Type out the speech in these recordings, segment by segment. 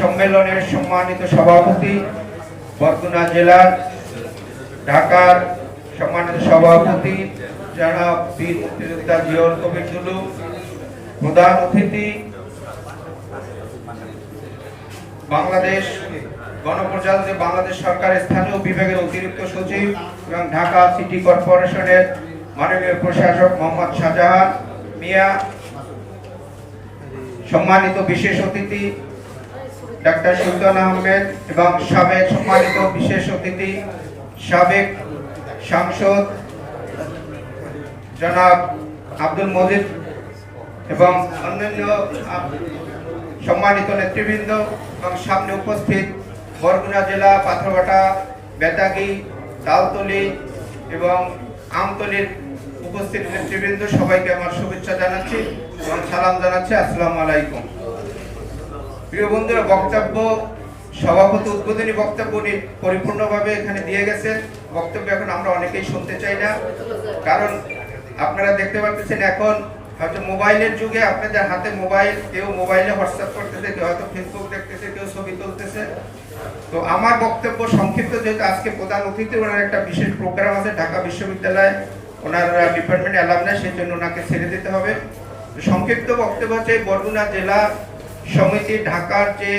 সম্মেলনের সম্মানিত সভাপতি, বরগুনা জেলার ঢাকার সম্মানিত সভাপতি জনাব বীর জিয়র কবির টুলু প্রধান অতিথি বাংলাদেশ গণপ্রজাতন্ত্রী বাংলাদেশ সরকারের স্থানীয় বিভাগের অতিরিক্ত সচিব এবং ঢাকা সিটি কর্পোরেশনের মাননীয় প্রশাসক মোহাম্মদ শাহজাহান মিয়া, সম্মানিত বিশেষ অতিথি ডাক্তার সুলতান আহমেদ এবং সাবেক সম্মানিত বিশেষ অতিথি, সাবেক সাংসদ জনাব আব্দুল মজিদ এবং অন্যান্য সম্মানিত নেতৃবৃন্দ এবং সামনে উপস্থিত বরগুনা জেলা পাথরঘাটা বেতাগি, তালতলি এবং আমতলির উপস্থিত নেতৃবৃন্দ সবাইকে আমার শুভেচ্ছা জানাচ্ছি এবং সালাম জানাচ্ছি। আসসালামু আলাইকুম। প্রিয় বন্ধুরা, বক্তব্য সভাপতি উদ্বোধনী বক্তব্য পরিপূর্ণভাবে এখানে দিয়ে গেছেন। বক্তব্য এখন আমরা অনেকেই শুনতে চাই না। কারণ আপনারা দেখতে পাচ্ছেন এখন হয়তো মোবাইলের যুগে আপনাদের হাতে মোবাইল, কেউ মোবাইলে হোয়াটসঅ্যাপ করতেছে, কেউ হয়তো ফেসবুক দেখতেছে, কেউ ছবি তুলতেছে। তো আমার বক্তব্য সংক্ষিপ্ত, যেহেতু আজকে প্রধান অতিথি, ওনার একটা বিশেষ প্রোগ্রাম আছে ঢাকা বিশ্ববিদ্যালয়ে। ওনার ডিপার্টমেন্ট অ্যালামনাই সেই জন্য ওনাকে ছেড়ে দিতে হবে। সংক্ষিপ্ত বক্তব্য হচ্ছে বরগুনা জেলা সমিতি ঢাকার যে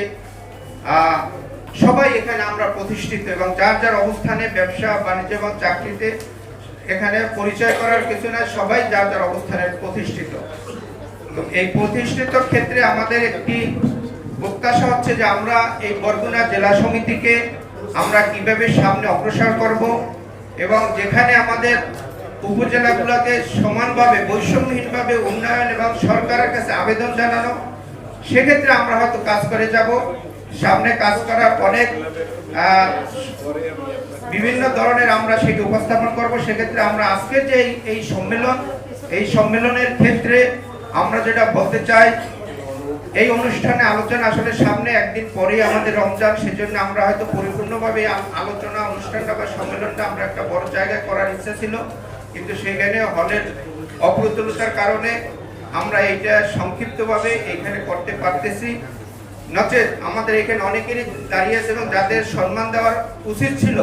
সবাই এখানে আমরা প্রতিষ্ঠিত এবং যার যার অবস্থানে ব্যবসা, বাণিজ্য এবং চাকরিতে এখানে পরিচয় করার কিছু না সবাই যার যার অবস্থানে প্রতিষ্ঠিত। এই প্রতিষ্ঠিত ক্ষেত্রে আমাদের একটি প্রত্যাশা হচ্ছে যে আমরা এই বরগুনা জেলা সমিতিকে আমরা কীভাবে সামনে অগ্রসর করব এবং যেখানে আমাদের উপজেলাগুলোকে সমানভাবে, বৈষম্যহীনভাবে উন্নয়ন এবং সরকারের কাছে আবেদন জানানো সেক্ষেত্রে আমরা হয়তো কাজ করে যাব। সামনে কাজ করার অনেক বিভিন্ন ধরনের আমরা সেটি উপস্থাপন করব। সেক্ষেত্রে আমরা আজকের যে এই- সম্মেলন, এই সম্মেলনের ক্ষেত্রে আমরা যেটা বলতে চাই, এই অনুষ্ঠানে আলোচনা আসলে সামনে একদিন পরেই আমাদের রমজান, সেজন্য আমরা হয়তো পরিপূর্ণভাবে আলোচনা অনুষ্ঠানটা বা সম্মেলনটা আমরা একটা বড় জায়গায় করার ইচ্ছা ছিল। কিন্তু সেখানে হলের অপ্রতুলতার কারণে আমরা এইটা সংক্ষিপ্তভাবে এখানে করতে পারতেছি। নচেত আমাদের এখানে অনেকেরই দাঁড়িয়ে আছে এবং যাদের সম্মান দেওয়ার উচিত ছিল,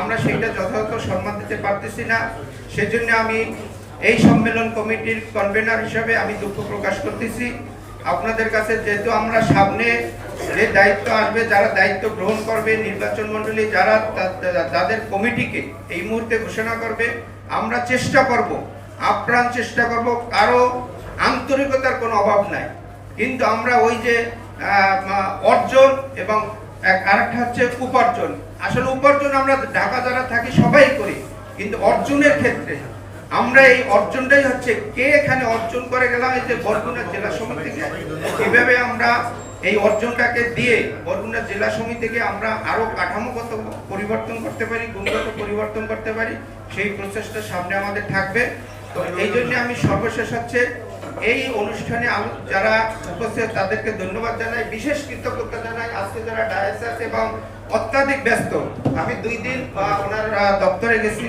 আমরা সেইটা যথাযথ সম্মান দিতে পারতেছি না। সেজন্য আমি এই সম্মেলন কমিটির কনভেনার হিসাবে আমি দুঃখ প্রকাশ করতেছি। আপনাদের কাছে যেহেতু আমরা সামনে যে দায়িত্ব আসবে, যারা দায়িত্ব গ্রহণ করবে, নির্বাচন মণ্ডলী যারা তাদের কমিটিকে এই মুহূর্তে ঘোষণা করবে, আমরা চেষ্টা করব, আপ্রাণ চেষ্টা করব, কারও আন্তরিকতার কোনো অভাব নাই। কিন্তু আমরা ওই যে অর্জন এবং আরেকটা হচ্ছে উপার্জন। আসলে উপার্জন আমরা ঢাকা যারা থাকি সবাই করি, কিন্তু অর্জনের ক্ষেত্রে। আমরা এই অর্জনটাই হচ্ছে কে এখানে অর্জন করে গেলাম, এই যে বরগুনা জেলা সমিতিকে কীভাবে আমরা এই অর্জনটাকে দিয়ে বরগুনা জেলা সমিতিকে আমরা আরও কাঠামোগত পরিবর্তন করতে পারি, গুণগত পরিবর্তন করতে পারি। সেই প্রচেষ্টা সামনে আমাদের থাকবে। তো এই জন্য আমি সর্বশেষ হচ্ছে এই অনুষ্ঠানে যারা উপস্থিত, তাদেরকে ধন্যবাদ জানাই। বিশেষ কৃতজ্ঞতা জানাই। আজকে যারা ডায়াস আছে এবং অত্যাধিক ব্যস্ত, আমি দুই দিন ওনার দপ্তরে গেছি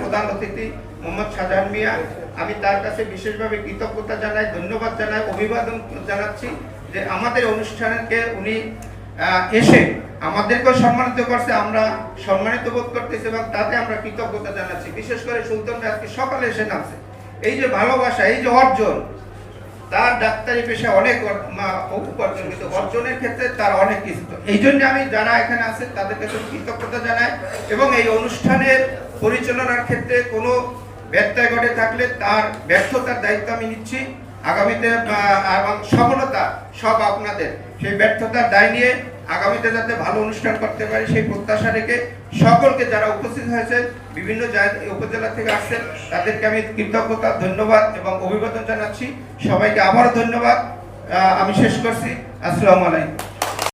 প্রধান অতিথি মোহাম্মদ শাহজাহান মিয়া। আমি তার কাছে বিশেষভাবে কৃতজ্ঞতা জানাই, ধন্যবাদ জানাই, অভিবাদন জানাচ্ছি যে আমাদের অনুষ্ঠানকে উনি এসে আমাদেরকেও সম্মানিত করছে, আমরা সম্মানিত বোধ করতেছি এবং তাতে আমরা কৃতজ্ঞতা জানাচ্ছি। বিশেষ করে সুলতান আজকে সকালে এসে নামছে। এই যে ভালোবাসা, এই যে অর্জন তার ডাক্তারি পেশা অনেক উপার্জন কিন্তু অর্জনের ক্ষেত্রে তার অনেক কিছু এই জন্য আমি যারা এখানে আছেন, তাদের কাছে কৃতজ্ঞতা জানাই এবং এই অনুষ্ঠানের পরিচালনার ক্ষেত্রে কোনো ব্যত্যয় ঘটে থাকলে তার ব্যর্থতার দায়িত্ব আমি নিচ্ছি। আগামীতে এবং সফলতা সব আপনাদের। সেই ব্যর্থতার দায় নিয়ে আগামীতে যাতে ভালো অনুষ্ঠান করতে পারি, সেই প্রত্যাশা রেখে সকলকে যারা উপস্থিত হয়েছে বিভিন্ন উপজেলা থেকে আসছেন, তাদেরকে আমি কৃতজ্ঞতা, ধন্যবাদ এবং অভিবাদন জানাচ্ছি। সবাইকে আবারও ধন্যবাদ। আমি শেষ করছি। আসসালামু আলাইকুম।